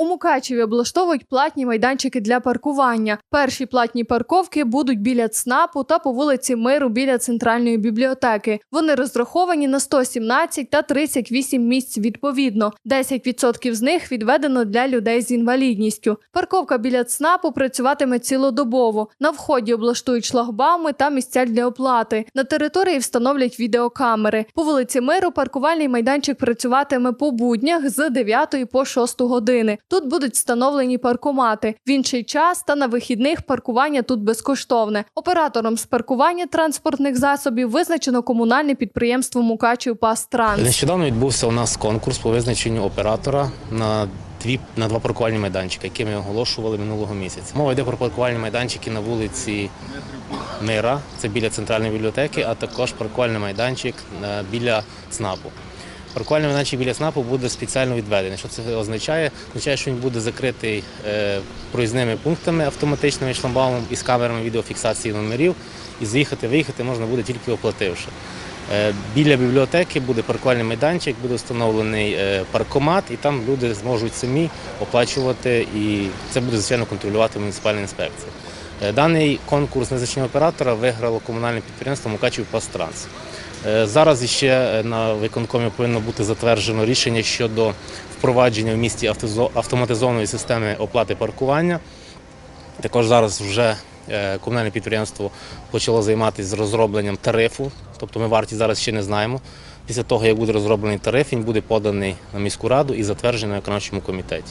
У Мукачеві облаштовують платні майданчики для паркування. Перші платні парковки будуть біля ЦНАПу та по вулиці Миру біля центральної бібліотеки. Вони розраховані на 117 та 38 місць відповідно. 10% з них відведено для людей з інвалідністю. Парковка біля ЦНАПу працюватиме цілодобово. На вході облаштують шлагбауми та місця для оплати. На території встановлять відеокамери. По вулиці Миру паркувальний майданчик працюватиме по буднях з 9 по 6 години. Тут будуть встановлені паркомати. В інший час та на вихідних паркування тут безкоштовне. Оператором з паркування транспортних засобів визначено комунальне підприємство Мукачів Пастранс. Нещодавно відбувся у нас конкурс по визначенню оператора на дві на два паркувальні майданчики, які ми оголошували минулого місяця. Мова йде про паркувальні майданчики на вулиці Мира, це біля центральної бібліотеки, а також паркувальний майданчик е, біля ЦНАПу. Паркувальний майданчик біля ЦНАПу буде спеціально відведений. Що це означає? Означає, що він буде закритий е, проїзними пунктами автоматичними шламбаумом із камерами відеофіксації номерів. І заїхати, виїхати можна буде тільки оплативши. Е, Біля бібліотеки буде паркувальний майданчик, буде встановлений е, паркомат, і там люди зможуть самі оплачувати, і це буде звичайно контролювати муніципальна інспекція. Даний конкурс незначного оператора виграло комунальне підприємство Мукачів Пастранс. Е, Зараз ще на виконкомі повинно бути затверджено рішення щодо впровадження в місті автоматизованої системи оплати паркування. Також зараз вже е, комунальне підприємство почало займатися розробленням тарифу, тобто ми вартість зараз ще не знаємо. Після того, як буде розроблений тариф, він буде поданий на міську раду і затверджений на виконавчому комітеті.